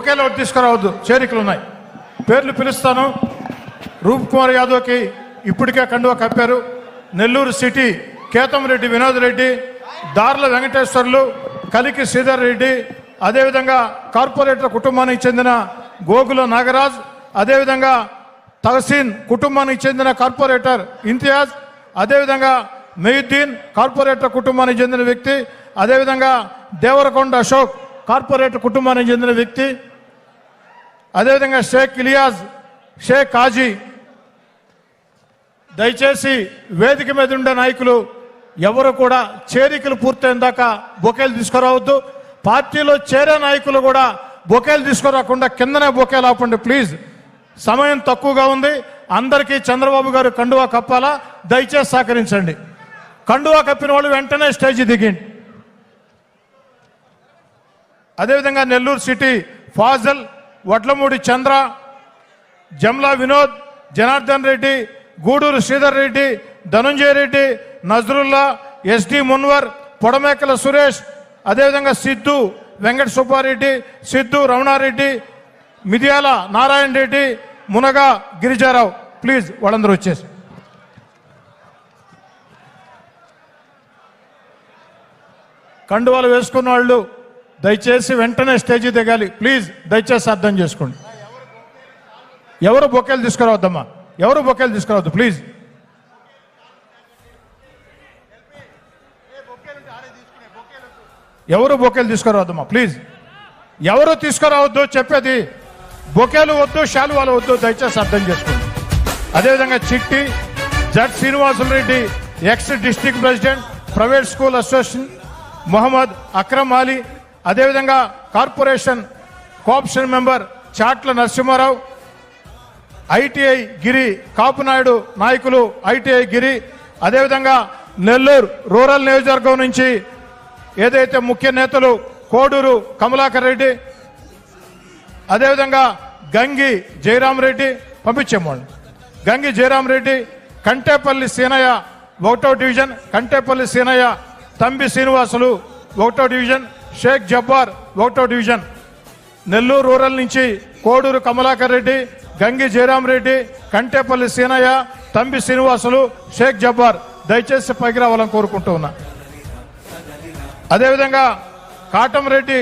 ఒకేలా తీసుకురావద్దు. చేరికలు ఉన్నాయి పేర్లు పిలుస్తాను. రూప్ కుమార్ యాదవ్కి ఇప్పటికే కండువా కప్పారు. నెల్లూరు సిటీ కేతంరెడ్డి వినోద్ రెడ్డి దార్ల వెంకటేశ్వర్లు కలికి శ్రీధర్ రెడ్డి అదేవిధంగా కార్పొరేటర్ కుటుంబానికి చెందిన గోగుల నాగరాజ్ అదేవిధంగా తహసీన్ కుటుంబానికి చెందిన కార్పొరేటర్ ఇంతియాజ్ అదేవిధంగా మెయుద్దీన్ కార్పొరేటర్ కుటుంబానికి చెందిన వ్యక్తి అదేవిధంగా దేవరకొండ అశోక్ కార్పొరేటర్ కుటుంబానికి చెందిన వ్యక్తి అదేవిధంగా షేక్ ఇలియాజ్ షేక్ కాజీ దయచేసి వేదిక మీద ఉండే నాయకులు ఎవరు కూడా చేరికలు పూర్తయిన దాకా బొకేలు తీసుకురావద్దు. పార్టీలో చేరే నాయకులు కూడా బొకేలు తీసుకురాకుండా కిందనే బొకేలు ఆపండి ప్లీజ్. సమయం తక్కువగా ఉంది. అందరికీ చంద్రబాబు గారు కండువా కప్పాలా? దయచేసి సహకరించండి. కండువా కప్పిన వాళ్ళు వెంటనే స్టేజ్ దిగిండి. అదేవిధంగా నెల్లూరు సిటీ ఫాజల్ వడ్లమూడి చంద్ర జమ్లా వినోద్ జనార్దన్ రెడ్డి గూడూరు శ్రీధర్ రెడ్డి ధనుంజయ రెడ్డి నజరుల్లా ఎస్డి మున్వర్ పొడమేకల సురేష్ అదేవిధంగా సిద్ధు వెంకట సుబ్బారెడ్డి సిద్ధు రమణారెడ్డి మిదియాల నారాయణ రెడ్డి మునగా గిరిజారావు. ప్లీజ్ వాళ్ళందరూ వచ్చేసి. కండువాలు వేసుకున్న వాళ్ళు దయచేసి వెంటనే స్టేజీ దిగాలి. ప్లీజ్ దయచేసి అర్థం చేసుకోండి. ఎవరు బొకేలు తీసుకురావద్దమ్మా? ఎవరు బొకేలు తీసుకురావద్దు ప్లీజ్. ఎవరు బొకేలు తీసుకురావద్దమ్మా ప్లీజ్. ఎవరు తీసుకురావద్దు చెప్పేది. బొకేలు వద్దు శాలువాలు వద్దు దయచేసి అర్థం చేసుకోండి. అదేవిధంగా Chitti Z Srinivasulu Reddy ex district president private school association Mohammed Akram Ali అదేవిధంగా corporation cooption member Chatla Narasimharao ITI Giri Kapunaidu నాయకులు ఐటీఐ గిరి అదేవిధంగా నెల్లూరు రూరల్ నియోజకవర్గం నుంచి ఏదైతే ముఖ్య నేతలు కోడూరు కమలాకర్ రెడ్డి అదేవిధంగా గంగి జయరాం రెడ్డి గంగి జయరామ్ రెడ్డి కంటేపల్లి సీనయ్య ఒకటో డివిజన్ కంటేపల్లి సీనయ్య తంబి శ్రీనివాసులు ఒకటో డివిజన్ షేక్ జబ్బార్ ఒకటో డివిజన్. నెల్లూరు రూరల్ నుంచి కోడూరు కమలాకర్ రెడ్డి గంగి జయరాం రెడ్డి కంటేపల్లి సీనయ్య తంబి శ్రీనివాసులు షేక్ జబ్బార్ దయచేసి పైకి రావాలని కోరుకుంటూ ఉన్నా. అదేవిధంగా కాటంరెడ్డి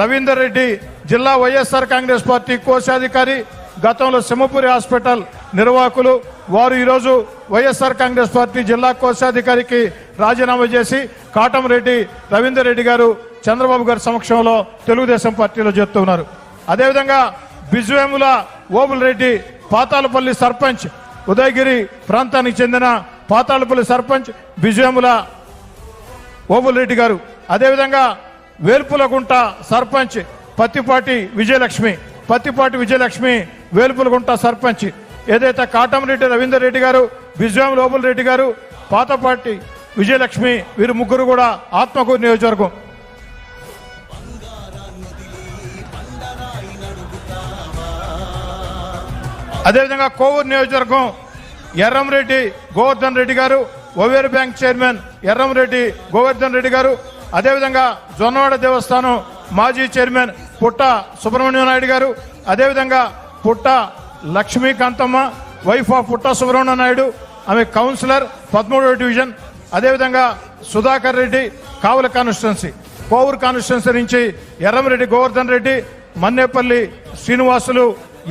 రవీందర్ రెడ్డి జిల్లా వైఎస్ఆర్ కాంగ్రెస్ పార్టీ కోశాధికారి గతంలో సింహపురి హాస్పిటల్ నిర్వాహకులు వారు ఈరోజు వైఎస్ఆర్ కాంగ్రెస్ పార్టీ జిల్లా కోశాధికారికి రాజీనామా చేసి కాటంరెడ్డి రవీందర్ రెడ్డి గారు చంద్రబాబు గారి సమక్షంలో తెలుగుదేశం పార్టీలో చేస్తున్నారు అదేవిధంగా బిజువేముల ఓబుల్ రెడ్డి పాతాలపల్లి సర్పంచ్ ఉదయగిరి ప్రాంతానికి చెందిన పాతాళపల్లి సర్పంచ్ బిజువేముల ఓబుల్ రెడ్డి గారు. అదేవిధంగా వేల్పులగుంట సర్పంచ్ పత్తిపాటి విజయలక్ష్మి పత్తిపాటి విజయలక్ష్మి వేల్పులగుంట సర్పంచ్. ఏదైతే కాటంరెడ్డి రవీందర్ రెడ్డి గారు బిజువేముల ఓబుల్ రెడ్డి గారు పాతపాటి విజయలక్ష్మి వీరు ముగ్గురు కూడా ఆత్మకూరు నియోజకవర్గం. అదేవిధంగా కోవూరు నియోజకవర్గం ఎర్రంరెడ్డి గోవర్ధన్ రెడ్డి గారు ఓవేరు బ్యాంక్ చైర్మన్ ఎర్రంరెడ్డి గోవర్ధన్ రెడ్డి గారు అదేవిధంగా జొన్నవాడ దేవస్థానం మాజీ చైర్మన్ పుట్ట సుబ్రహ్మణ్యం నాయుడు గారు అదేవిధంగా పుట్ట లక్ష్మీకాంతమ్మ వైఫ్ ఆఫ్ పుట్ట సుబ్రహ్మణ్య నాయుడు ఆమె కౌన్సిలర్ పదమూడవ డివిజన్ అదేవిధంగా సుధాకర్ రెడ్డి కావుల కాన్స్టిట్యున్సీ. కోవూరు కాన్స్టిట్యున్సీ నుంచి ఎర్రంరెడ్డి గోవర్ధన్ రెడ్డి మన్నేపల్లి శ్రీనివాసులు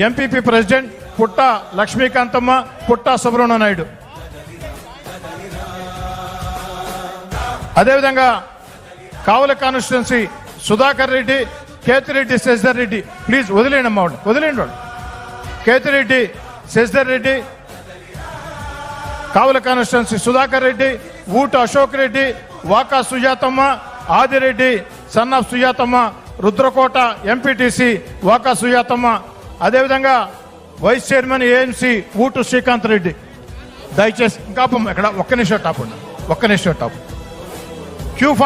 ఎంపీపీ ప్రెసిడెంట్ పుట్ట లక్ష్మీకాంతమ్మ పుట్ట సుబ్రహ్మణ్య నాయుడు. అదేవిధంగా కావుల కాన్స్టిట్యున్సీ సుధాకర్ రెడ్డి కేతిరెడ్డి శశిధర్ రెడ్డి. ప్లీజ్ వదిలేండి అమ్మ వాడు వదిలేండి వాడు Ketireddy Sasidhar Reddy Kavali constituency Sudhakar Reddy Oota Ashok Reddy Vaka Sujathamma Adireddy son of Sujathamma Rudrakota MPTC Vaka Sujathamma అదేవిధంగా vice chairman AMC Ootu Srikanth Reddy దయచేసి ఇంకా ఇక్కడ ఒక్క నిమిషం టాప్ ఉండండి. ఒక్క నిమిషం టాప్ క్యూ ఫామ్